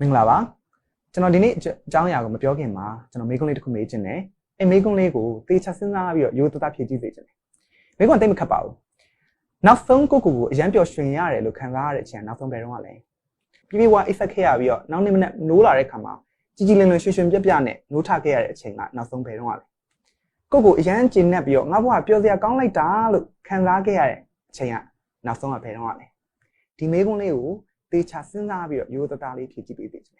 မင်္ဂလာပါကျွန်တော်ဒီနေ့အကြောင်းအရာကိုမပြောခင်မှာကျွန်တော်မိကုံးလေးတစ်ခုမေးချင်တယ်အဲမိကုံးလေးကိုသေချာစဉ်းစားပြီးတော့ရိုးသားသားဖြည့်ကြည့်စေချင်တယ်မိကုံးတိတ်မခတ်ပါဘူးနောက်ဆုံးကိုကိုကိုအရန်ပျော်ရွှင်ရတယ်လို့ခံစားရတဲ့အချိန်နောက်ဆုံးဘယ်တော့မှလဲပြပြဝအိတ်ဆက်ခဲ့ရပြီးတော့နောက်နေ့မနေ့နိုးလာတဲ့ခါမှာကြီးကြီးလင်းလင်းရွှင်ရွှင်ပြပြနဲ့နိုးထခဲ့ရတဲ့အချိန်ကနောက်ဆုံးဘယ်တော့မှလဲကိုကိုအရန်ကျဉ်နေပြီးတော့ငါဘဝပျော်စရာကောင်းလိုက်တာလို့ခံစားခဲ့ရတဲ့အချိန်ကနောက်ဆုံးကဘယ်တော့မှလဲဒီမိကုံးလေးကို သေချာစဉ်းစားပြီးတော့ရိုးသားသားလေးဖြည့်ကြည့်ပေးသေးတယ်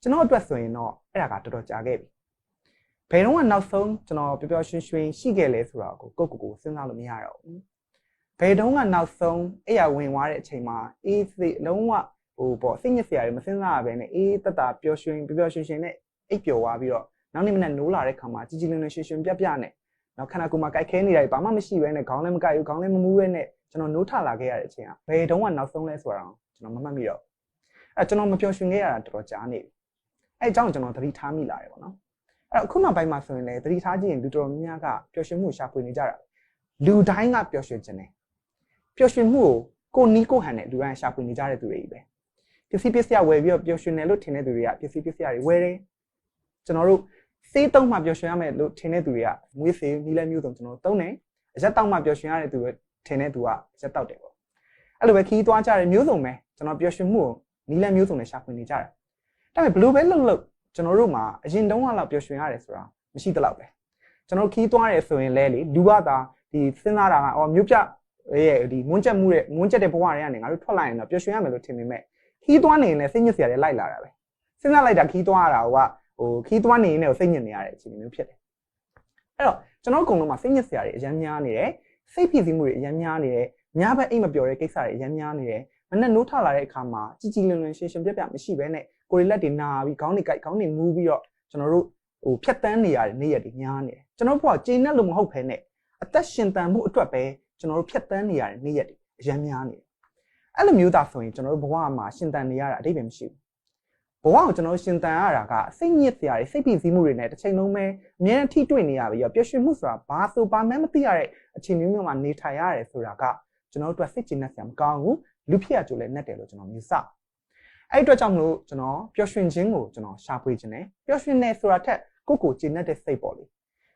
ကျွန်တော်အတွက်ဆိုရင်တော့အဲ့ဒါကတော်တော်ကြာခဲ့ပြီဘယ်တော့မှနောက်ဆုံးကျွန်တော်ပျော်ပျော်ရွှင်ရွှင်ရှိခဲ့လဲဆိုတာကိုကိုကိုကိုစဉ်းစားလို့မရတော့ဘူးဘယ်တော့မှနောက်ဆုံးအဲ့ရဝင်သွားတဲ့အချိန်မှာအေးစိတ်လုံးဝဟိုပေါ့စိတ်ညစ်စရာတွေမစဉ်းစားရဘဲနဲ့အေးတက်တာပျော်ရွှင်ပျော်ပျော်ရွှင်ရွှင်နဲ့အိပ်ပျော်သွားပြီးတော့နောက်နေ့မနေ့နိုးလာတဲ့ခါမှာကြီးကြီးလင်းလင်းရွှင်ရွှင်ပြပြနဲ့နောက်ခန္ဓာကိုယ်မှာကြိုက်ခဲနေတာဘာမှမရှိဘဲနဲ့ခေါင်းလည်းမကြိုက်ဘူးခေါင်းလည်းမမူးဘဲနဲ့ ကျွန်တော်နိုးထလာခဲ့ရတဲ့အချိန်ကဘယ်တော့မှနောက်ဆုံးလဲဆိုတာကျွန်တော်မမှတ်မိတော့အဲကျွန်တော်မပျော်ရွှင်ခဲ့ရတာတော်တော်ကြာနေပြီအဲအကြောင်းကျွန်တော်သတိထားမိလာတယ်ပေါ့နော်အဲ့တော့အခုနောက်ပိုင်းမှာဆိုရင်လည်းသတိထားကြည့်ရင်လူတော်များများကပျော်ရွှင်မှုရှာဖွေနေကြတာလူတိုင်းကပျော်ရွှင်ခြင်းတယ်ပျော်ရွှင်မှုကိုကိုနီးကိုဟန်နဲ့လူတိုင်းရှာဖွေနေကြတဲ့သူတွေကြီးပဲပစ္စည်းပစ္စည်းဝယ်ပြီးတော့ပျော်ရွှင်တယ်လို့ထင်တဲ့သူတွေကပစ္စည်းပစ္စည်းတွေဝယ်တယ်ကျွန်တော်တို့စေးတုံးမှပျော်ရွှင်ရမယ်လို့ထင်တဲ့သူတွေကမွေးစေးနီးလဲမျိုးစုံကျွန်တော်တုံးတယ်အရက်တောက်မှပျော်ရွှင်ရတဲ့သူတွေ ထင်တဲ့သူကရက်တောက်တယ်ပေါ့အဲ့လိုပဲခီးသွားကြတယ်မျိုးစုံပဲကျွန်တော်ပျော်ရွှင်မှုကိုနီးလဲမျိုးစုံနဲ့ရှာဖွေနေကြတယ်ဒါပေမဲ့ဘလို့ပဲလှုပ်လှုပ်ကျွန်တော်တို့မှာအရင်တုန်းကလောက်ပျော်ရွှင်ရတယ်ဆိုတာမရှိသလောက်ပဲကျွန်တော်ခီးသွားတယ်ဆိုရင်လဲလေလူကသာဒီစဉ်းစားတာကအော်မြို့ပြရဲ့ဒီမွန်းချက်မှုတဲ့မွန်းချက်တဲ့ဘဝတွေကနေငါတို့ထွက်လာရင်တော့ပျော်ရွှင်ရမယ်လို့ထင်ပေမဲ့ခီးသွားနေရင်လည်းစိတ်ညစ်စရာတွေလိုက်လာတာပဲစဉ်းစားလိုက်တာခီးသွားရတာကဟိုခီးသွားနေရင်လည်းစိတ်ညစ်နေရတဲ့အခြေအနေမျိုးဖြစ်တယ်အဲ့တော့ကျွန်တော်အကုန်လုံးမှာစိတ်ညစ်စရာတွေအများများနေတယ် စိတ်ဖိစီးမှုတွေအများများနေတယ်ညဘက်အိမ်မပျော်တဲ့ကိစ္စတွေအများများနေတယ်မနဲ့နိုးထလာတဲ့အခါမှာကြည်ကြည်လင်လင်ရှင်းရှင်းပြပြမရှိဘဲနဲ့ကိုရီလက်တွေနာပြီးခေါင်းတွေကြိုက်ခေါင်းတွေမူးပြီးတော့ကျွန်တော်တို့ဟိုဖြတ်တန်းနေရတဲ့နေ့ရက်တွေများနေတယ်ကျွန်တော်တို့ကကျင်းနဲ့လို့မဟုတ်ဘဲနဲ့အသက်ရှင်တန်မှုအတွက်ပဲကျွန်တော်တို့ဖြတ်တန်းနေရတဲ့နေ့ရက်တွေအများများနေတယ်အဲ့လိုမျိုးသားဆိုရင်ကျွန်တော်တို့ဘဝမှာရှင်တန်နေရတာအတိတ်ပဲမရှိဘူး ဘဝကိုကျွန်တော်ရှင်တန်ရတာကစိတ်ညစ်စရာတွေစိတ်ဖိစီးမှုတွေနဲ့တစ်ချိန်လုံးပဲအများကြီးထိတွေ့နေရပြီးတော့ပျော်ရွှင်မှုဆိုတာဘာဆိုဘာမှမသိရတဲ့အခြေအနေမျိုးမှာနေထိုင်ရတယ်ဆိုတာကကျွန်တော်တို့အတွက်စိတ်ကျဉ်နဲ့ဆရာမကောင်းဘူးလူဖြစ်ရကြိုလဲနဲ့တယ်လို့ကျွန်တော်မြင်စအဲ့အတွက်ကြောင့်မလို့ကျွန်တော်ပျော်ရွှင်ခြင်းကိုကျွန်တော်ရှာဖွေခြင်းနဲ့ပျော်ရွှင်နေဆိုတာထက်ကိုယ့်ကိုကျဉ်တဲ့စိတ်ပေါ့လေ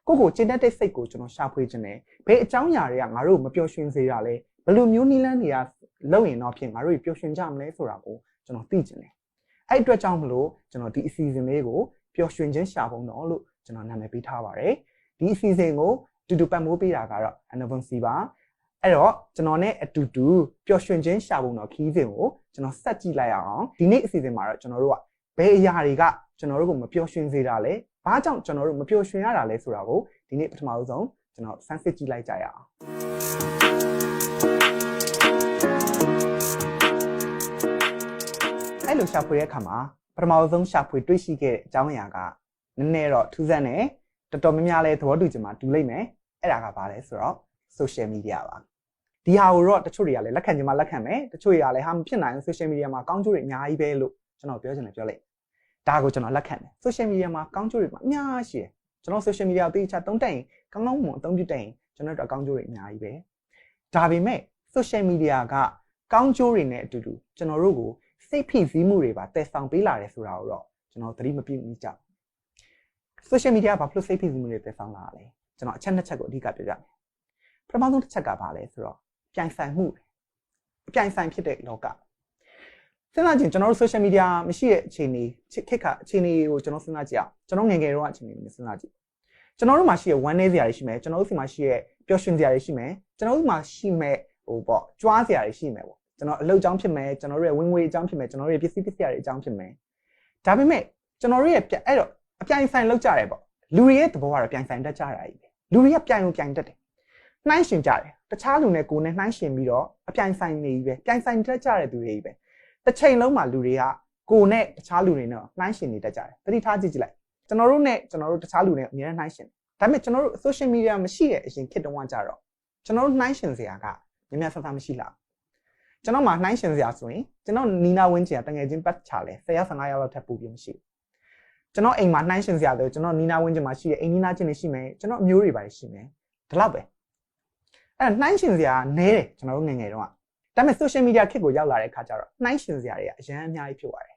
ကိုယ့်ကိုကျဉ်တဲ့စိတ်ကိုကျွန်တော်ရှာဖွေခြင်းနဲ့ဘယ်အကြောင်းအရာတွေကငါတို့မပျော်ရွှင်စေတာလဲဘယ်လိုမျိုးနည်းလမ်းတွေကလုပ်ရင်တော့ဖြစ်ငါတို့ပျော်ရွှင်ကြမလဲဆိုတာကိုကျွန်တော်သိခြင်းနဲ့ အဲ့အတွက်ကြောင့်မလို့ကျွန်တော်ဒီအစီအစဉ်လေးကိုပျော်ရွှင်ခြင်းရှာပုံတော့လို့ကျွန်တော်နာမည်ပေးထားပါတယ်ဒီအစီအစဉ်ကိုတူတူပတ်မိုးပေးတာကတော့ Anavon C ပါအဲ့တော့ကျွန်တော်နဲ့အတူတူပျော်ရွှင်ခြင်းရှာဖို့တော့ခီးစဉ်ကိုကျွန်တော်ဆက်ကြည့်လိုက်အောင်ဒီနေ့အစီအစဉ်မှာတော့ကျွန်တော်တို့ကဘယ်အရာတွေကကျွန်တော်တို့ကိုမပျော်ရွှင်စေတာလဲဘာကြောင့်ကျွန်တော်တို့မပျော်ရွှင်ရတာလဲဆိုတာကိုဒီနေ့ပထမဆုံးကျွန်တော်စမ်းစစ်ကြည့်လိုက်ကြရအောင် လိုရှာဖွေတဲ့အခါမှာပထမဆုံးရှာဖွေတွေ့ရှိခဲ့တဲ့အကြောင်းအရာကနည်းနည်းတော့ထူးဆန်းတယ်တော်တော်များများလဲသဘောတူကြမှာတူလိမ့်မယ်အဲ့ဒါကဘာလဲဆိုတော့ social media ပါဒီဟာကိုတော့တချို့တွေကလည်းလက်ခံချင်မှလက်ခံမယ်တချို့တွေကလည်းဟာမဖြစ်နိုင်ဘူး social media မှာကောင်းကျိုးတွေအများကြီးပဲလို့ကျွန်တော်ပြောချင်တယ်ပြောလိုက်ဒါကိုကျွန်တော်လက်ခံတယ် social media မှာကောင်းကျိုးတွေအများကြီးရှိတယ်ကျွန်တော် social media ကိုသိချသုံးတက်ရင်ကောင်းကောင်းမွန်အသုံးပြုတက်ရင်ကျွန်တော်တို့အကောင်းကျိုးတွေအများကြီးပဲဒါပေမဲ့ social media ကကောင်းကျိုးတွေနဲ့အတူတူကျွန်တော်တို့ကို စိတ်ဖိစီးမှုတွေပါတည်ဆောင်ပေးလာတယ်ဆိုတာကိုတော့ကျွန်တော်သတိမပြုမိကြဘူး social media ဘာဖြစ်လို့စိတ်ဖိစီးမှုတွေတည်ဆောင်လာလဲကျွန်တော်အချက်နှစ်ချက်ကိုအဓိကပြောပြမယ်ပထမဆုံးတစ်ချက်ကဘာလဲဆိုတော့ပြိုင်ဆိုင်မှုပြိုင်ဆိုင်ဖြစ်တဲ့လောကစဉ်းစားကြည့်ကျွန်တော်တို့ social media မရှိတဲ့အခြေအနေခက်ခါအခြေအနေကိုကျွန်တော်စဉ်းစားကြည့်အောင်ကျွန်တော်ငယ်ငယ်တော့အခြေအနေကိုစဉ်းစားကြည့်ကျွန်တော်တို့မှာရှိတဲ့ one day စရာတွေရှိမယ်ကျွန်တော်တို့စီမှာရှိတဲ့ပျော်ရွှင်စရာတွေရှိမယ်ကျွန်တော်တို့မှာရှိမဲ့ဟိုပေါ့ကြွားစရာတွေရှိမယ်ပေါ့ ကျွန်တော်အလုပ်အကြောင်းဖြစ်မယ်ကျွန်တော်တို့ရဲ့ဝင်ငွေအကြောင်းဖြစ်မယ်ကျွန်တော်တို့ရဲ့ပစ္စည်းပစ္စည်းတွေအကြောင်းဖြစ်မယ်ဒါပေမဲ့ကျွန်တော်တို့ရဲ့အဲ့တော့အပြိုင်ဆိုင်လောက်ကြတယ်ပေါ့လူတွေရဲ့သဘောကတော့ပြိုင်ဆိုင်တတ်ကြတာကြီးပဲလူတွေကပြိုင်လို့ပြိုင်တတ်တယ်နှိုင်းရှင်ကြတယ်တခြားလူနဲ့ကိုယ်နဲ့နှိုင်းရှင်ပြီးတော့အပြိုင်ဆိုင်နေကြီးပဲပြိုင်ဆိုင်တက်ကြတဲ့သူတွေကြီးပဲတစ်ချိန်လုံးမှာလူတွေကကိုယ်နဲ့တခြားလူတွေနဲ့နှိုင်းရှင်နေတတ်ကြတယ်သတိထားကြည့်ကြည့်လိုက်ကျွန်တော်တို့နဲ့ကျွန်တော်တို့တခြားလူတွေအများနဲ့နှိုင်းရှင်ဒါပေမဲ့ကျွန်တော်တို့ social media မရှိတဲ့အရင်ခေတ်တုန်းကကြတော့ကျွန်တော်တို့နှိုင်းရှင်စရာကများများဆဆမရှိလား ကျွန်တော်မှနှိုင်းရှင်စရာဆိုရင်ကျွန်တော်နီနာဝင်းချင်တငယ်ချင်းပတ်ချလဲ10ရောက်15ရောက်လောက်ထပ်ပူပြီးမရှိဘူးကျွန်တော်အိမ်မှာနှိုင်းရှင်စရာဆိုကျွန်တော်နီနာဝင်းချင်မှာရှိတဲ့အိမ်နီးနားချင်းတွေရှိမယ်ကျွန်တော်အမျိုးတွေပါရှိမယ်ဒီလောက်ပဲအဲ့နှိုင်းရှင်စရာနဲတယ်ကျွန်တော်တို့ငယ်ငယ်တုန်းကဒါပေမဲ့ social media ခေတ်ကိုရောက်လာတဲ့အခါကျတော့နှိုင်းရှင်စရာတွေကအရန်အများကြီးဖြစ်သွားတယ်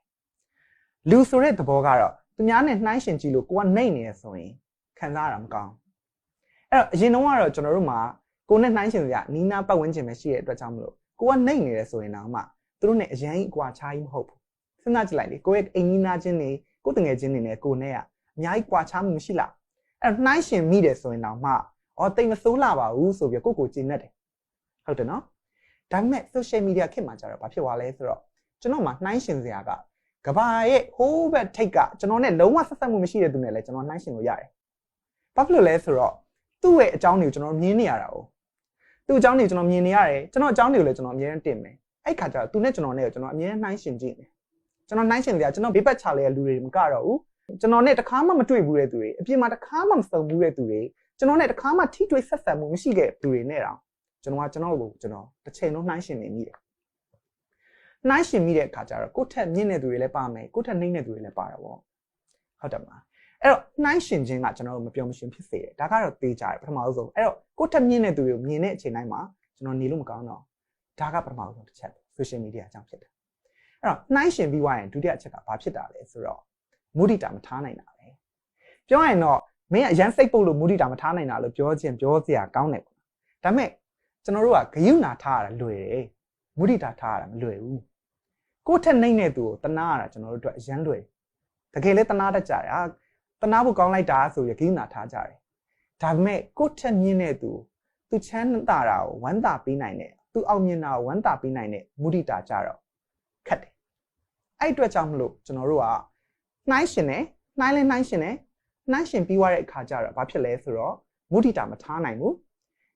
လူဆိုတဲ့သဘောကတော့သူများနဲ့နှိုင်းရှင်ကြည့်လို့ကိုကနှိမ့်နေရဆိုရင်ခံစားရတာမကောင်းအဲ့တော့အရင်တုန်းကတော့ကျွန်တော်တို့မှာကိုနဲ့နှိုင်းရှင်စရာနီးနားပတ်ဝန်းကျင်ပဲရှိတဲ့အတွက်ကြောင့်မလို့ ကိုကနှိမ့်နေတယ်ဆိုရင်တော့မှသူတို့နဲ့အရင်အကွာခြားကြီးမဟုတ်ဘူးစဉ်းစားကြည့်လိုက်လေကိုရဲ့အိမ်နီးနားချင်းတွေကိုတငယ်ချင်းတွေနဲ့ကိုနဲ့ကအများကြီးကွာခြားမှုမရှိလားအဲ့တော့နှိုင်းရှင်မိတယ်ဆိုရင်တော့မှအော်တိတ်မစိုးလာပါဘူးဆိုပြီးကိုကိုကျင်နေတယ်ဟုတ်တယ်နော်ဒါပေမဲ့ social media ခေတ်မှာကျတော့ဘာဖြစ်သွားလဲဆိုတော့ကျွန်တော်မှနှိုင်းရှင်စရာကကဘာရဲ့ဟိုးဘက်ထိတ်ကကျွန်တော်နဲ့လုံးဝဆက်ဆက်မှုမရှိတဲ့သူနဲ့လည်းကျွန်တော်နှိုင်းရှင်လို့ရတယ်။ဘာဖြစ်လို့လဲဆိုတော့သူ့ရဲ့အကြောင်းတွေကိုကျွန်တော်မြင်နေရတာ哦။ သူ့အကြောင်းတွေကျွန်တော်မြင်နေရတယ်ကျွန်တော်အကြောင်းတွေကိုလည်းကျွန်တော်အမြဲတမ်းတင်မယ်။အဲ့ခါကျတော့သူနဲ့ကျွန်တော်နဲ့ကျွန်တော်အမြဲတမ်းနှိုင်းရှင်ကြည့်နေ။ကျွန်တော်နှိုင်းရှင်စရာကျွန်တော်ဘေးပတ်ချလေလူတွေမကတော့ဘူး။ကျွန်တော်နဲ့တခါမှမတွေ့ဘူးတဲ့သူတွေအပြင်မှာတခါမှမစုံဘူးတဲ့သူတွေကျွန်တော်နဲ့တခါမှထိတွေ့ဆက်ဆံမှုမရှိခဲ့သူတွေနဲ့တော့ကျွန်တော်ကကျွန်တော်ကိုကျွန်တော်တစ်ချိန်လုံးနှိုင်းရှင်နေမိတယ်နှိုင်းရှင်မိတဲ့အခါကျတော့ကိုယ့်ထက်မြင့်တဲ့သူတွေလည်းပါမယ်ကိုယ့်ထက်နှိမ့်တဲ့သူတွေလည်းပါတာပေါ့ဟုတ်တယ်မလား အဲ့တော့နှိုင်းရှင်ခြင်းကကျွန်တော်တို့မပြောမရှင်ဖြစ်စေတယ်ဒါကတော့သေချာတယ်ပထမဆုံးအဲ့တော့ကိုယ့်ထက်မြင့်တဲ့သူတွေကိုမြင်တဲ့အချိန်တိုင်းမှာကျွန်တော်နေလို့မကောင်းတော့ဒါကပထမဆုံးတစ်ချက် social media အကြောင်းဖြစ်တယ်အဲ့တော့နှိုင်းရှင်ပြီးွားရင်ဒုတိယအချက်ကဘာဖြစ်တာလဲဆိုတော့မုဒိတာမထားနိုင်တာပဲပြောရရင်တော့မင်းအရန်စိတ်ပုတ်လို့မုဒိတာမထားနိုင်တာလို့ပြောခြင်းပြောစရာကောင်းတယ်ပေါ့ဒါပေမဲ့ကျွန်တော်တို့ကဂယုဏထားရတာလွယ်တယ်မုဒိတာထားရတာမလွယ်ဘူးကိုယ့်ထက်နှိမ့်တဲ့သူကိုတနာရတာကျွန်တော်တို့အတွက်အရန်လွယ်တကယ်လဲတနာတတ်ကြတယ်အာ တနာဖို့ကောင်းလိုက်တာဆိုရဂိနာထားကြတယ်ဒါပေမဲ့ကိုယ့်ထက်မြင့်တဲ့သူသူချမ်းသာတာကိုဝမ်းသာပေးနိုင်တဲ့သူအောင်မြင်တာကိုဝမ်းသာပေးနိုင်တဲ့မုဒိတာကြတော့ခက်တယ်အဲ့အတွက်ကြောင့်မလို့ကျွန်တော်တို့ကနှိုင်းရှင်တယ်နှိုင်းလဲနှိုင်းရှင်တယ်နှိုင်းရှင်ပြီးွားတဲ့အခါကျတော့ဘာဖြစ်လဲဆိုတော့မုဒိတာမထားနိုင်ဘူး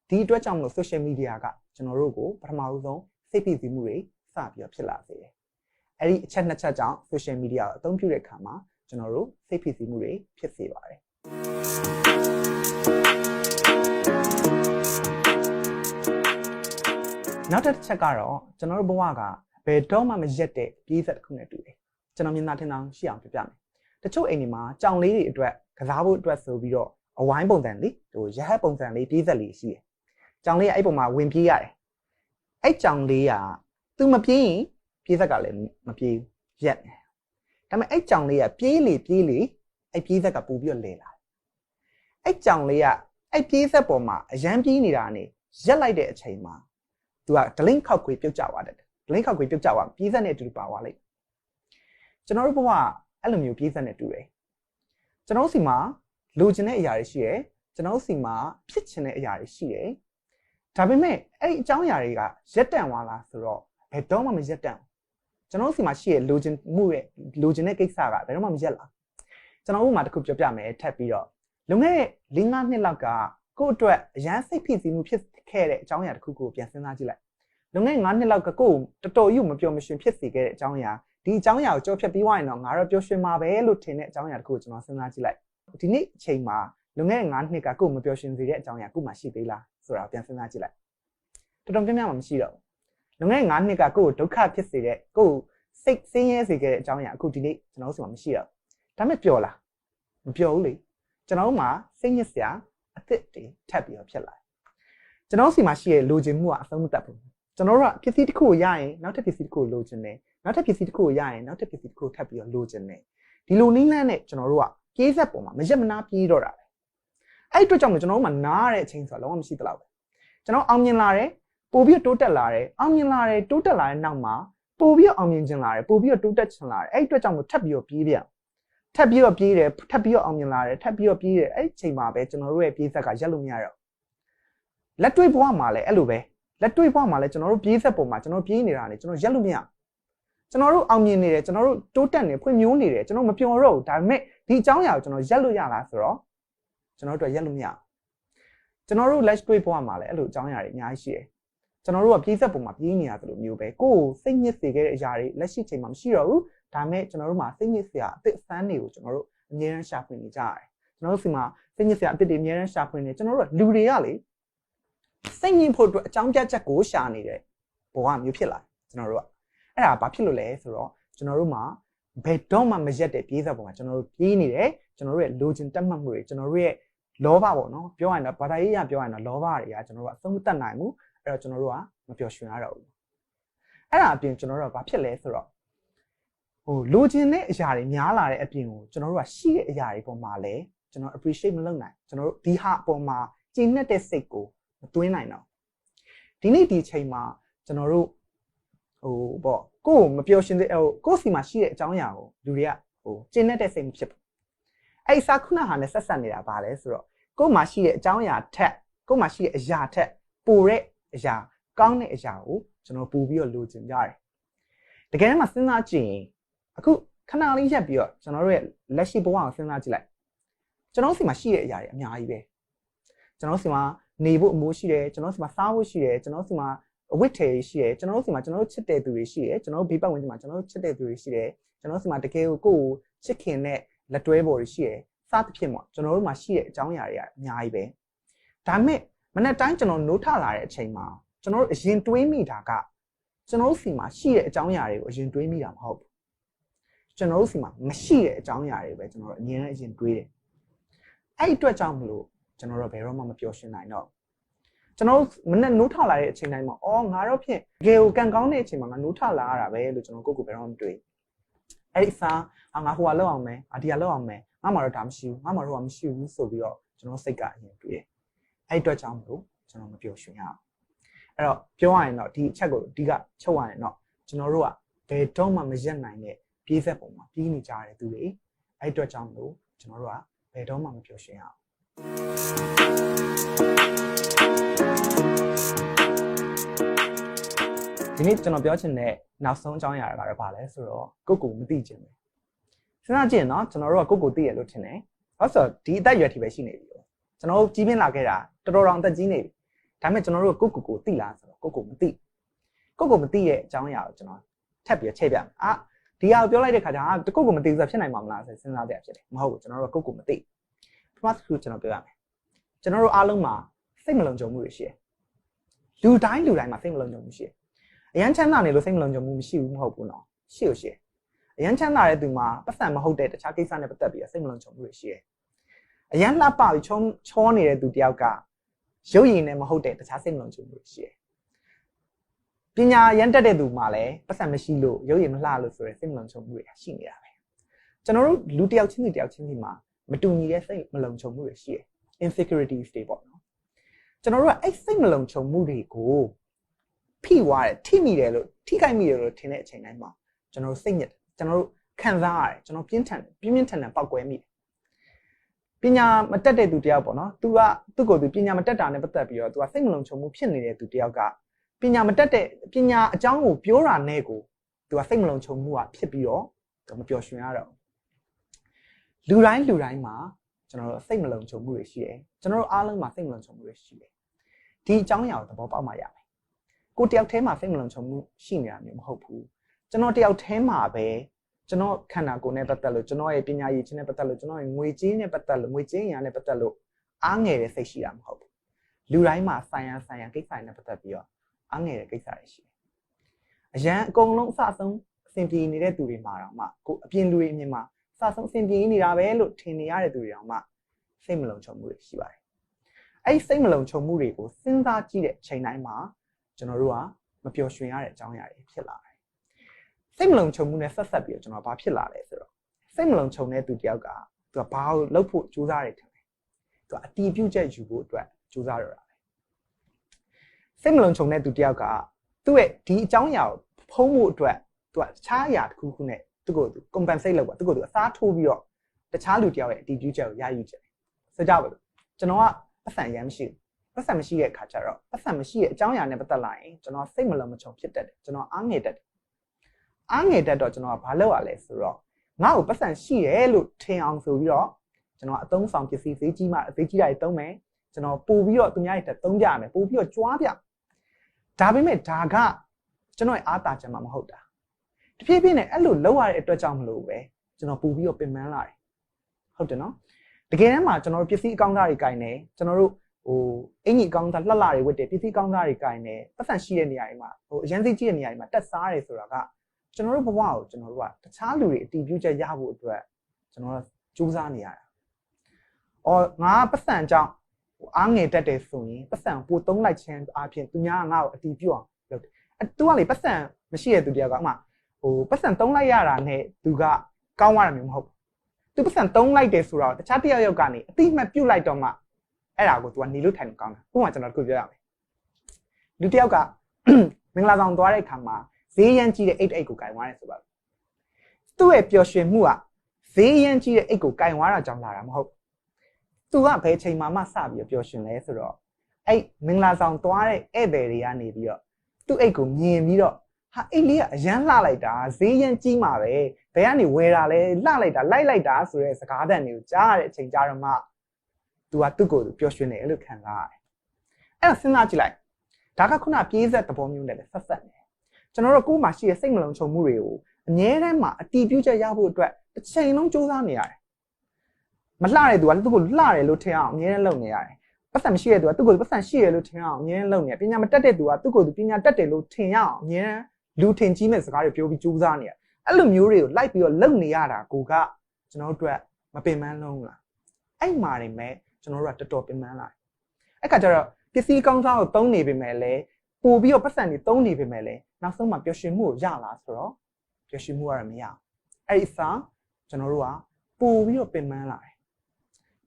ဒီအတွက်ကြောင့်မလို့ social media ကကျွန်တော်တို့ကိုပထမဆုံးစိတ်ဖိစီးမှုတွေစပြီးတော့ဖြစ်လာစေတယ်အဲ့ဒီအချက်နှစ်ချက်ကြောင့် social media ကိုအသုံးပြုတဲ့အခါမှာ ကျွန်တော်တို့စိတ်ဖိစီးမှုတွေဖြစ်စေပါတယ်နောက်တစ်ချက်ကတော့ကျွန်တော်တို့ဘဝကဘယ်တော့မှမရက်တဲ့ပြည်သက်တစ်ခုနဲ့တူတယ်ကျွန်တော်မျက်နှာထင်အောင်ရှိအောင်ပြပြမယ်တချို့အိမ်တွေမှာကြောင်လေးတွေအတွက်ကစားဖို့အတွက်ဆိုပြီးတော့အဝိုင်းပုံစံလေးဟိုရဟတ်ပုံစံလေးပြည်သက်လေးရှိတယ်ကြောင်လေးကအဲ့ပုံမှာဝင်ပြေးရတယ်အဲ့ကြောင်လေးကသူမပြေးရင်ပြေးသက်ကလည်းမပြေးဘူးရက်နေ ဒါပေမဲ့အဲ့ကြောင်လေးကပြေးလေပြေးလေအဲ့ပြေးသက်ကပူပြီးတော့လဲလာအဲ့ကြောင်လေးကအဲ့ပြေးသက်ပေါ်မှာအရန်ပြေးနေတာနေရက်လိုက်တဲ့အချိန်မှာသူကဒလင်းခောက်ခွေပြုတ်ကျသွားတယ်ဒလင်းခောက်ခွေပြုတ်ကျသွားပြေးသက်နဲ့အတူတူပါသွားလိုက်ကျွန်တော်တို့ဘဝအဲ့လိုမျိုးပြေးသက်နဲ့တူတယ်ကျွန်တော်စီမှာလိုချင်တဲ့အရာတွေရှိတယ်ကျွန်တော်စီမှာဖြစ်ချင်တဲ့အရာတွေရှိတယ်ဒါပေမဲ့အဲ့ဒီအကြောင်းအရာတွေကရက်တန့်သွားလားဆိုတော့ဘယ်တော့မှမရက်တန့် ကျွန်တော်စီမှာရှိရလိုချင်မှုရဲ့လိုချင်တဲ့ကိစ္စကဘယ်တော့မှမရက်လားကျွန်တော်ဥပမာတစ်ခုပြောပြမယ်ထပ်ပြီးတော့လွန်ခဲ့တဲ့၄၅နှစ်လောက်ကကို့အတွက်အရန်စိတ်ဖိစီးမှုဖြစ်ခဲ့တဲ့အကြောင်းအရာတစ်ခုကိုပြန်စဉ်းစားကြည့်လိုက်လွန်ခဲ့တဲ့၅နှစ်လောက်ကကို့တော်တော်ကြီးမပြောမရှင်ဖြစ်စေခဲ့တဲ့အကြောင်းအရာဒီအကြောင်းအရာကိုကြောဖြတ်ပြီးွားရင်တော့ငါတော့ပျော်ရွှင်မှာပဲလို့ထင်တဲ့အကြောင်းအရာတစ်ခုကိုကျွန်တော်စဉ်းစားကြည့်လိုက်ဒီနေ့အချိန်မှာလွန်ခဲ့တဲ့9နှစ်ကကို့မပျော်ရွှင်စေတဲ့အကြောင်းအရာကို့မှာရှိသေးလားဆိုတာကိုပြန်စဉ်းစားကြည့်လိုက်တော်တော်များများမှမရှိတော့ဘူး လွန်ခဲ့တဲ့9နှစ်ကကို့ကိုဒုက္ခဖြစ်စေတဲ့ကို့စိတ်ဆင်းရဲစေခဲ့တဲ့အကြောင်းအရာအခုဒီနေ့ကျွန်တော်တို့ဆီမှာမရှိတော့ဒါမဲ့ပျော်လားမပျော်ဘူးလေကျွန်တော်တို့မှာစိတ်ညစ်စရာအသစ်တွေထပ်ပြီးတော့ဖြစ်လာတယ်ကျွန်တော်စီမှာရှိတဲ့လိုချင်မှုကအဆုံးမတတ်ဘူးကျွန်တော်တို့ကပစ္စည်းတစ်ခုကိုရရင်နောက်ထပ်ပစ္စည်းတစ်ခုကိုလိုချင်တယ်နောက်ထပ်ပစ္စည်းတစ်ခုကိုရရင်နောက်ထပ်ပစ္စည်းတစ်ခုကိုထပ်ပြီးတော့လိုချင်တယ်ဒီလိုနည်းလမ်းနဲ့ကျွန်တော်တို့ကပြေးဆက်ပုံမှာမရက်မနာပြေးတော့တာပဲအဲ့အတွက်ကြောင့်ကျွန်တော်တို့မှနားရတဲ့အချိန်ဆိုတာလုံးဝမရှိသလောက်ပဲကျွန်တော်အောင်မြင်လာတယ် ပို့ပြီးတိုးတက်လာတယ်အောင်မြင်လာတယ်တိုးတက်လာတဲ့နောက်မှာပို့ပြီးအောင်မြင်ခြင်းလာတယ်ပို့ပြီးတိုးတက်ခြင်းလာတယ်အဲ့အတွက်ကြောင့်မို့ထပ်ပြီးတော့ပြေးပြန်ထပ်ပြီးတော့ပြေးတယ်ထပ်ပြီးတော့အောင်မြင်လာတယ်ထပ်ပြီးတော့ပြေးတယ်အဲ့ဒီချိန်မှာပဲကျွန်တော်တို့ရဲ့ပြေးဆက်ကရက်လို့မရတော့လက်တွေ့ဘဝမှာလည်းအဲ့လိုပဲလက်တွေ့ဘဝမှာလည်းကျွန်တော်တို့ပြေးဆက်ပုံမှာကျွန်တော်ပြေးနေတာလေကျွန်တော်ရက်လို့မရကျွန်တော်တို့အောင်မြင်နေတယ်ကျွန်တော်တို့တိုးတက်နေဖွံ့ဖြိုးနေတယ်ကျွန်တော်မပျော်တော့ဘူးဒါပေမဲ့ဒီအကြောင်းအရာကိုကျွန်တော်ရက်လို့ရလားဆိုတော့ကျွန်တော်တို့ရက်လို့မရကျွန်တော်တို့ let's တွေ့ဘဝမှာလည်းအဲ့လိုအကြောင်းအရာတွေအများကြီးရှိတယ် ကျွန်တော်တို့ကပြေးဆက်ပုံမှာပြေးနေရသလိုမျိုးပဲကိုယ်ကိုစိတ်ညစ်စေခဲ့တဲ့အရာတွေလက်ရှိချိန်မှာမရှိတော့ဘူးဒါပေမဲ့ကျွန်တော်တို့မှာစိတ်ညစ်စရာအသစ်ဆန်းတွေကိုကျွန်တော်တို့အများအားရှာဖွေနေကြရတယ်ကျွန်တော်တို့စီမှာစိတ်ညစ်စရာအသစ်တွေအများအားရှာဖွေနေကျွန်တော်တို့ကလူတွေကလေစိတ်ညစ်ဖို့အတွက်အကြောင်းပြချက်ကိုရှာနေတဲ့ဘဝမျိုးဖြစ်လာကျွန်တော်တို့ကအဲ့ဒါဘာဖြစ်လို့လဲဆိုတော့ကျွန်တော်တို့မှာဘယ်တော့မှမရက်တဲ့ပြေးဆက်ပုံမှာကျွန်တော်တို့ပြေးနေတယ်ကျွန်တော်တို့ရဲ့လိုချင်တက်မှတ်မှုတွေကျွန်တော်တို့ရဲ့လောဘပေါ့နော်ပြောရရင်တော့ဘာသာရေးရပြောရရင်တော့လောဘတွေကကျွန်တော်တို့ကအဆုံးမတတ်နိုင်ဘူး အဲ့တော့ကျွန်တော်တို့ကမပျော်ရွှင်ရတော့ဘူးအဲ့ဒါအပြင်ကျွန်တော်တို့ကဘာဖြစ်လဲဆိုတော့ဟဟိုလိုချင်တဲ့အရာတွေများလာတဲ့အပြင်ကိုကျွန်တော်တို့ကရှိတဲ့အရာတွေပေါ်မှာလည်းကျွန်တော် appreciate မလုပ်နိုင်ကျွန်တော်တို့ဒီဟာအပေါ်မှာကျင့်တဲ့စိတ်ကိုမသွင်းနိုင်တော့ဒီနေ့ဒီအချိန်မှာကျွန်တော်တို့ဟိုပေါ့ကိုယ်ကိုမပျော်ရွှင်တဲ့ဟိုကိုယ်စီမှာရှိတဲ့အကြောင်းအရာကိုလူတွေကဟိုကျင့်တဲ့စိတ်မဖြစ်ဘူးအဲ့ဒီစာခုနဟာနဲ့ဆက်ဆက်နေတာဗာလဲဆိုတော့ကိုယ်မှာရှိတဲ့အကြောင်းအရာထက်ကိုယ်မှာရှိတဲ့အရာထက်ပိုတဲ့ အရာကောင်းတဲ့အရာကိုကျွန်တော်ပို့ပြီးတော့လိုချင်ကြတယ်တကယ်မှစဉ်းစားကြည့်ရင်အခုခဏလေးရက်ပြီးတော့ကျွန်တော်တို့ရဲ့လက်ရှိဘဝကိုစဉ်းစားကြည့်လိုက်ကျွန်တော်စီမှာရှိတဲ့အရာတွေအများကြီးပဲကျွန်တော်စီမှာနေဖို့အမိုးရှိတယ်ကျွန်တော်စီမှာစားဖို့ရှိတယ်ကျွန်တော်စီမှာအဝတ်ထည်ရှိတယ်ကျွန်တော်တို့စီမှာကျွန်တော်တို့ချစ်တဲ့သူတွေရှိတယ်ကျွန်တော်တို့ဘေးပတ်ဝန်းကျင်မှာကျွန်တော်တို့ချစ်တဲ့သူတွေရှိတယ်ကျွန်တော်တို့စီမှာတကယ်ကိုကိုယ့်ကိုချစ်ခင်တဲ့လက်တွဲပေါ်တွေရှိတယ်စသဖြင့်ပေါ့ကျွန်တော်တို့မှာရှိတဲ့အကြောင်းအရာတွေကအများကြီးပဲဒါပေမဲ့ မနေ့တိုင်းကျွန်တော်နိုးထလာတဲ့အချိန်မှာကျွန်တော်တို့အရင်တွေးမိတာကကျွန်တော်တို့စီမှာရှိတဲ့အကြောင်းအရာတွေကိုအရင်တွေးမိတာမဟုတ်ဘူးကျွန်တော်တို့စီမှာမရှိတဲ့အကြောင်းအရာတွေပဲကျွန်တော်တို့အရင်အရင်တွေးတယ်အဲ့အတွက်ကြောင့်မလို့ကျွန်တော်တို့ဘယ်တော့မှမပျော်ရွှင်နိုင်တော့ကျွန်တော်မနဲ့နိုးထလာတဲ့အချိန်တိုင်းမှာအော်ငါတော့ဖြင့်တကယ်ကိုကံကောင်းတဲ့အချိန်မှာငါနိုးထလာရတာပဲလို့ကျွန်တော်ကိုယ့်ကိုယ်ဘယ်တော့မှမတွေးအဲ့ဒီစားငါဟိုကလောက်အောင်မယ်အဒီကလောက်အောင်မယ်ငါမှတော့ဒါမရှိဘူးငါမှတော့မရှိဘူးဆိုပြီးတော့ကျွန်တော်စိတ်ကအရင်တွေးတယ် အဲ့အတွက်ကြောင့်မလို့ကျွန်တော်မပျော်ရွှင်ရအောင်အဲ့တော့ပြောရရင်တော့ဒီအချက်ကိုအဓိကချုပ်ရရင်တော့ကျွန်တော်တို့ကဘယ်တော့မှမရက်နိုင်တဲ့ပြေးဆက်ပုံမှာပြီးနေကြတဲ့သူတွေအဲ့အတွက်ကြောင့်မလို့ကျွန်တော်တို့ကဘယ်တော့မှမပျော်ရွှင်ရအောင်ဒီနေ့ကျွန်တော်ပြောချင်တဲ့နောက်ဆုံးအကြောင်းအရာကတော့ဘာလဲဆိုတော့ကိုယ့်ကိုယ်မသိခြင်းပဲစဉ်းစားကြည့်ရင်နော်ကျွန်တော်တို့ကကိုယ့်ကိုယ်သိရလို့ထင်တယ်။ဟုတ်ဆိုဒီအသက်အရွယ်ထိပဲရှိနေပြီ။ကျွန်တော်တို့ကြီးပြင်းလာခဲ့တာ တော်တော်တော်အသက်ကြီးနေပြီ။ဒါပေမဲ့ကျွန်တော်တို့ကကိုယ့်ကိုယ်ကိုသိလားဆိုတော့ကိုယ့်ကိုယ်မသိ။ကိုယ့်ကိုယ်မသိရဲ့အကြောင်းအရာကိုကျွန်တော်ထပ်ပြီးချဲ့ပြမယ်။အာဒီဟာကိုပြောလိုက်တဲ့ခါကျအာကိုယ့်ကိုယ်မသိဘူးဆိုဖြစ်နိုင်မှာမလားဆိုစဉ်းစားတဲ့အဖြစ်တယ်။မဟုတ်ဘူးကျွန်တော်တို့ကကိုယ့်ကိုယ်မသိ။ပထမတစ်ခုကျွန်တော်ပြောရမယ်။ကျွန်တော်တို့အားလုံးမှာစိတ်မလုံခြုံမှုတွေရှိတယ်။လူတိုင်းလူတိုင်းမှာစိတ်မလုံခြုံမှုရှိတယ်။အရန်ချမ်းသာနေလို့စိတ်မလုံခြုံမှုမရှိဘူးမဟုတ်ဘူးနော်။ရှိလို့ရှိတယ်။အရန်ချမ်းသာတဲ့သူမှာပတ်စံမဟုတ်တဲ့တခြားကိစ္စနဲ့ပတ်သက်ပြီးစိတ်မလုံခြုံမှုတွေရှိတယ်။အရန်လှပပြီးချောချောနေတဲ့သူတယောက်က ရုပ်ရည်နဲ့မဟုတ်တဲ့တခြားစိတ်မလုံခြုံမှုတွေရှိတယ်။ပညာရန်တက်တဲ့သူမှာလည်းပတ်စံမရှိလို့ရုပ်ရည်မလှလို့ဆိုရယ်စိတ်မလုံခြုံမှုတွေရှိနေတာပဲ။ကျွန်တော်တို့လူတယောက်ချင်းစီတယောက်ချင်းစီမှာမတူညီတဲ့စိတ်မလုံခြုံမှုတွေရှိတယ်။ insecurities တွေပေါ့နော်။ကျွန်တော်တို့ကအဲ့စိတ်မလုံခြုံမှုတွေကိုဖိသွားတယ်ထိမိတယ်လို့ထိခိုက်မိတယ်လို့ထင်တဲ့အချိန်တိုင်းမှာကျွန်တော်တို့စိတ်ညစ်တယ်ကျွန်တော်တို့ခံစားရတယ်ကျွန်တော်ပြင်းထန်ပြင်းပြင်းထန်ထန်ပောက်ကွဲမိတယ် ပညာမတက်တဲ့သူတယောက်ပေါ့နော်။ तू ကသူ့ကိုယ်သူပညာမတက်တာနဲ့ပတ်သက်ပြီးတော့ तू ကစိတ်မလုံခြုံမှုဖြစ်နေတဲ့သူတယောက်ကပညာမတက်တဲ့ပညာအကြောင်းကိုပြောတာနဲ့ကို तू ကစိတ်မလုံခြုံမှုကဖြစ်ပြီးတော့ तू မပျော်ရွှင်ရတော့လူတိုင်းလူတိုင်းမှာကျွန်တော်တို့စိတ်မလုံခြုံမှုတွေရှိတယ်။ကျွန်တော်တို့အားလုံးမှာစိတ်မလုံခြုံမှုတွေရှိတယ်။ဒီအကြောင်းအရာကိုသဘောပေါက်မှရမယ်။ကိုတယောက်တည်းမှာစိတ်မလုံခြုံမှုရှိနေတာမျိုးမဟုတ်ဘူး။ကျွန်တော်တယောက်တည်းမှာပဲ ကျွန်တော်ခန္ဓာကိုယ်နဲ့ပတ်သက်လို့ကျွန်တော်ရဲ့ပညာရည်ချင်းနဲ့ပတ်သက်လို့ကျွန်တော်ရဲ့ငွေကြေးနဲ့ပတ်သက်လို့ငွေကြေးရနဲ့ပတ်သက်လို့အားငယ်တဲ့စိတ်ရှိတာမဟုတ်ဘူးလူတိုင်းမှာဆိုင်ရန်ဆိုင်ရန်ကိစ္စတွေနဲ့ပတ်သက်ပြီးတော့အားငယ်တဲ့ကိစ္စတွေရှိတယ်အရန်အကုန်လုံးအစဆုံးအဆင်ပြေနေတဲ့သူတွေမှာတော့မှကိုအပြင်လူတွေအမြင်မှာအစဆုံးအဆင်ပြေနေတာပဲလို့ထင်နေရတဲ့သူတွေတော့မှစိတ်မလုံခြုံမှုတွေရှိပါတယ်အဲ့ဒီစိတ်မလုံခြုံမှုတွေကိုစဉ်းစားကြည့်တဲ့အချိန်တိုင်းမှာကျွန်တော်တို့ကမပျော်ရွှင်ရတဲ့အကြောင်းအရာတွေဖြစ်လာတယ် စိတ်မလုံခြုံမှုနဲ့ဆက်ဆက်ပြီးတော့ကျွန်တော်ဘာဖြစ်လာလဲဆိုတော့စိတ်မလုံခြုံတဲ့သူတယောက်ကသူကဘာကိုလုပ်ဖို့ကြိုးစားရတယ်ထင်တယ်သူကအတီးပြုတ်ချက်ယူဖို့အတွက်ကြိုးစားရတာပဲစိတ်မလုံခြုံတဲ့သူတယောက်ကသူ့ရဲ့ဒီအကြောင်းအရာကိုဖုံးဖို့အတွက်သူကတခြားအရာတစ်ခုခုနဲ့သူ့ကိုသူ compensate လုပ်ပါသူ့ကိုသူအစားထိုးပြီးတော့တခြားလူတယောက်ရဲ့အတီးပြုတ်ချက်ကိုရယူချက်ဆိုကြပါလို့ကျွန်တော်ကပတ်စံရမ်းမရှိဘူးပတ်စံမရှိတဲ့အခါကျတော့ပတ်စံမရှိတဲ့အကြောင်းအရာနဲ့ပတ်သက်လာရင်ကျွန်တော်စိတ်မလုံမခြုံဖြစ်တတ်တယ်ကျွန်တော်အားငယ်တတ်တယ် အားငယ်တတ်တော့ကျွန်တော်ကဘာလုပ်ရလဲဆိုတော့ငါ့ကိုပတ်စံရှိတယ်လို့ထင်အောင်ဆိုပြီးတော့ကျွန်တော်အသုံးဆောင်ပစ္စည်းဈေးကြီးမှဈေးကြီးတာတွေသုံးမယ်ကျွန်တော်ပို့ပြီးတော့သူများတွေတက်သုံးကြရမယ်ပို့ပြီးတော့ကြွားပြဒါပေမဲ့ဒါကကျွန်တော်ရဲ့အားတာချက်မှမဟုတ်တာတဖြည်းဖြည်းနဲ့အဲ့လိုလောက်ရတဲ့အတွက်ကြောင့်မလို့ပဲကျွန်တော်ပို့ပြီးတော့ပင်ပန်းလာတယ်ဟုတ်တယ်နော်တကယ်တမ်းမှာကျွန်တော်တို့ပစ္စည်းအကောင်းသားတွေကင်နေကျွန်တော်တို့ဟိုအင်ကြီးအကောင်းသားလှလှတွေဝတ်တယ်ပစ္စည်းအကောင်းသားတွေကင်နေပတ်စံရှိတဲ့နေရာတွေမှာဟိုအရန်စိကြီးတဲ့နေရာတွေမှာတက်စားတယ်ဆိုတာက ကျွန်တော်တို့ဘဝကိုကျွန်တော်တို့ကတခြားလူတွေအတီးပြုချက်ရဖို့အတွက်ကျွန်တော်တို့စူးစမ်းနေရတာ။အော်ငါပတ်စံကြောင့်အားငယ်တက်တယ်ဆိုရင်ပတ်စံပိုသုံးလိုက်ခြင်းအပြင်သူများကငါ့ကိုအတီးပြုတ်အောင်လုပ်တယ်။အဲသူကလေပတ်စံမရှိတဲ့သူတယောက်ကဥမာဟိုပတ်စံသုံးလိုက်ရတာနဲ့သူကကောင်းသွားတာမျိုးမဟုတ်ဘူးသူပတ်စံသုံးလိုက်တယ်ဆိုတော့တခြားတစ်ယောက်ယောက်ကနေအတိအမှတ်ပြုတ်လိုက်တော့မှအဲ့ဒါကိုသူကနေလို့ထိုင်မကောင်းတာဥပမာကျွန်တော်တခုပြောရမယ်လူတစ်ယောက်ကမင်္ဂလာဆောင်သွားတဲ့အခါမှာ ဈေးရမ်းကြီးတဲ့အိတ်အိတ်ကိုကင်သွားတယ်ဆိုပါတော့သူ့ရဲ့ပျော်ရွှင်မှုကဈေးရမ်းကြီးတဲ့အိတ်ကိုကင်သွားတာကြောင့်လာတာမဟုတ်သူကဘယ်ချိန်မှမစပြီးပျော်ရွှင်လဲဆိုတော့အဲ့မင်္ဂလာဆောင်သွားတဲ့ဧည့်သည်တွေကနေပြီးတော့သူ့အိတ်ကိုမြင်ပြီးတော့ဟာအိတ်လေးကအရန်လှလိုက်တာဈေးရမ်းကြီးမှာပဲဘယ်ကနေဝယ်တာလဲလှလိုက်တာလိုက်လိုက်တာဆိုတဲ့စကားသံတွေကိုကြားရတဲ့အချိန်ကြားတော့မှ तू ကသူ့ကိုယ်သူပျော်ရွှင်တယ်လို့ခံစားရတယ်အဲ့တော့စဉ်းစားကြည့်လိုက်ဒါကခုနပြေးဆက်သဘောမျိုးနဲ့လည်းဆက်ဆက်နေ ကျွန်တော်တို့ကိုယ်မှာရှိတဲ့စိတ်မလုံခြုံမှုတွေကိုအမြဲတမ်းမှာအတီးပြုတ်ချက်ရဖို့အတွက်တစ်ချိန်လုံးစူးစမ်းနေရတယ်မလှတဲ့သူကသူ့ကိုလှတယ်လို့ထင်အောင်အမြဲတမ်းလုပ်နေရတယ်ပတ်စံမရှိတဲ့သူကသူ့ကိုယ်ပတ်စံရှိတယ်လို့ထင်အောင်အမြဲတမ်းလုပ်နေတယ်ပညာမတတ်တဲ့သူကသူ့ကိုယ်သူပညာတတ်တယ်လို့ထင်ရအောင်အမြဲတမ်းလူထင်ကြီးမဲ့စကားတွေပြောပြီးစူးစမ်းနေရတယ်အဲ့လိုမျိုးတွေကိုလိုက်ပြီးတော့လုပ်နေရတာကိုကကျွန်တော်တို့အတွက်မပင်ပန်းလုံးလားအဲ့မှာနေမဲ့ကျွန်တော်တို့ကတော်တော်ပင်ပန်းလာတယ်အဲ့ခါကျတော့ပစ္စည်းကောင်းစားကိုသုံးနေပေမဲ့လည်းပို့ပြီးတော့ပတ်စံတွေသုံးနေပေမဲ့လည်း နောက်ဆုံးမှပျော်ရွှင်မှုကိုရလာဆိုတော့ပျော်ရွှင်မှုကတော့မရဘူးအဲ့ဒီစာကျွန်တော်တို့ကပို့ပြီးတော့ပင်ပန်းလာတယ်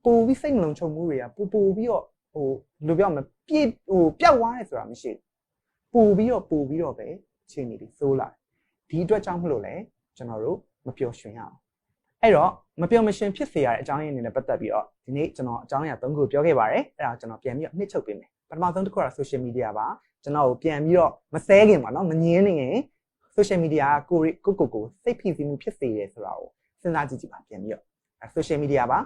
ပို့ပြီးစိတ်မလုံခြုံမှုတွေကပို့ပို့ပြီးတော့ဟိုလိုပြောမလဲပြည့်ဟိုပျောက်သွားတယ်ဆိုတာမရှိဘူးပို့ပြီးတော့ပို့ပြီးတော့ပဲခြေနေပြီးစိုးလာတယ်ဒီအတွက်ကြောင့်မလို့လဲကျွန်တော်တို့မပျော်ရွှင်ရအောင်အဲ့တော့မပျော်မရွှင်ဖြစ်စေရတဲ့အကြောင်းရင်းအနေနဲ့ပတ်သက်ပြီးတော့ဒီနေ့ကျွန်တော်အကြောင်းအရာ၃ခုပြောခဲ့ပါတယ်အဲ့ဒါကျွန်တော်ပြန်ပြီးတော့နှိမ့်ချုပ်ပေးမယ် ပထမဆုံးတစ်ခုက social media ပါကျွန်တော်ကိုပြန်ပြီးတော့မဆဲခင်ပါเนาะမငင်းနေခင် social media ကကိုကိုကိုကိုစိတ်ဖိစီးမှုဖြစ်စေတယ်ဆိုတာကိုစဉ်းစားကြည့်ကြည့်ပါပြန်ပြီးတော့ social media ပါ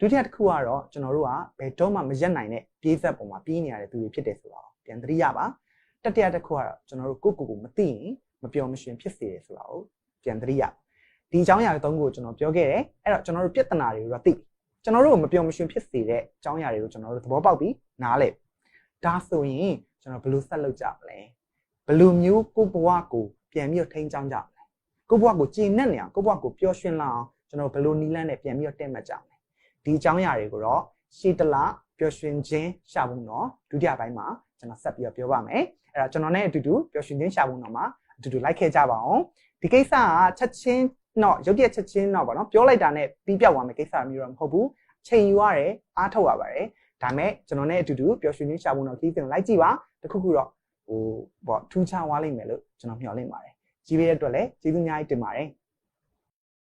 ဒုတိယတစ်ခုကတော့ကျွန်တော်တို့ကဘယ်တော့မှမရက်နိုင်တဲ့ပြေးဆက်ပုံမှာပြေးနေရတဲ့သူတွေဖြစ်တယ်ဆိုတာကိုပြန်သတိရပါတတိယတစ်ခုကတော့ကျွန်တော်တို့ကိုကိုကိုမသိရင်မပြောမရှင်ဖြစ်စေတယ်ဆိုတာကိုပြန်သတိရဒီအကြောင်းအရာတွေသုံးခုကိုကျွန်တော်ပြောခဲ့တယ်အဲ့တော့ကျွန်တော်တို့ပြဿနာတွေကိုတော့သိကျွန်တော်တို့မပြောမရှင်ဖြစ်စေတဲ့အကြောင်းအရာတွေကိုကျွန်တော်တို့သဘောပေါက်ပြီးနားလည် ဒါဆိုရင်ကျွန်တော်ဘယ်လိုဆက်လုပ်ကြမလဲဘယ်လိုမျိုးကိုဘဝကိုပြန်ပြီးတော့ထိန်းချောင်းကြမလဲကိုဘဝကိုကြည်နဲ့နေအောင်ကိုဘဝကိုပျော်ရွှင်လာအောင်ကျွန်တော်ဘယ်လိုနီးလန်းနဲ့ပြန်ပြီးတော့တည့်မှတ်ကြမလဲဒီအကြောင်းအရာတွေကိုတော့ရှေ့တလပျော်ရွှင်ခြင်းရှာဖို့တော့ဒုတိယပိုင်းမှာကျွန်တော်ဆက်ပြီးတော့ပြောပါမယ်အဲ့တော့ကျွန်တော်နဲ့အတူတူပျော်ရွှင်ခြင်းရှာဖို့တော့မှာအတူတူလိုက်ခဲ့ကြပါအောင်ဒီကိစ္စကချက်ချင်းတော့ရုပ်တရက်ချက်ချင်းတော့ဗောနော်ပြောလိုက်တာနဲ့ပြီးပြောက်သွားမယ့်ကိစ္စမျိုးတော့မဟုတ်ဘူးချိန်ယူရတယ်အားထုတ်ရပါတယ် ဒါမဲ့ကျွန်တော်နဲ့အတူတူပျော်ရွှင်ခြင်းရှာဖို့တော့ခီးစဉ်လိုက်ကြည့်ပါတခုခုတော့ဟိုဗောထူးခြားသွားလိမ့်မယ်လို့ကျွန်တော်မျှော်လင့်ပါတယ်ကြီးပေးတဲ့အတွက်လည်းကျေးဇူးအများကြီးတင်ပါတယ်